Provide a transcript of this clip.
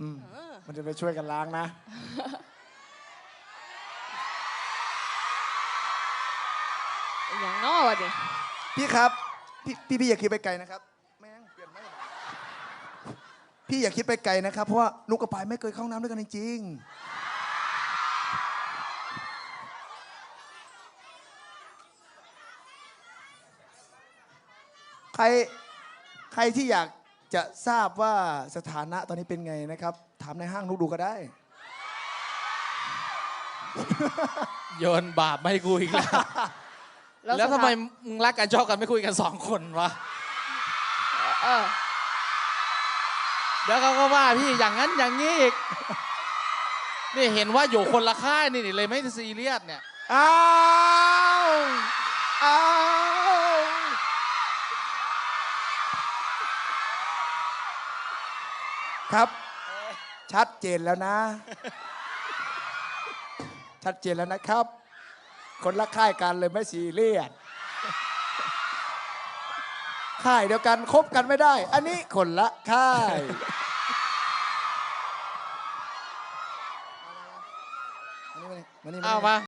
อืมเออมันจะไปช่วยกันล้างนะอย่างนอกวะดิพี่ครับ พี่พี่พี่อย่าคิดไปไกลนะครับแม่งเปลี่ยนไม่พี่อย่าคิดไปไกลนะครับ เพราะว่านุกกับปายไม่เคยเข้าห้องน้ำด้วยกันจริงๆใครใครที่อยาก จะทราบว่าสถานะตอนนี้เป็นไงนะครับ ถามในห้างนุกดูก็ได้ โยนบาปมาให้กูอีกแล้วแล้วทำไมมึงรักกันชอบกันไม่คุยกันสองคนวะ เออเดี๋ยวเขาก็ว่าพี่อย่างนั้นอย่างนี้อีก นี่เห็นว่าอยู่คนละค่ายนี่เลยไม่ซีเรียสเนี่ย อ้าว ครับ ชัดเจนแล้วนะ ชัดเจนแล้วนะครับ คนละค่ายกันเลยไม่ซีเรียสค่ายเดียวกันคบกันไม่ได้ อันนี้คนละค่าย มานี่มานี่มานี่เอามา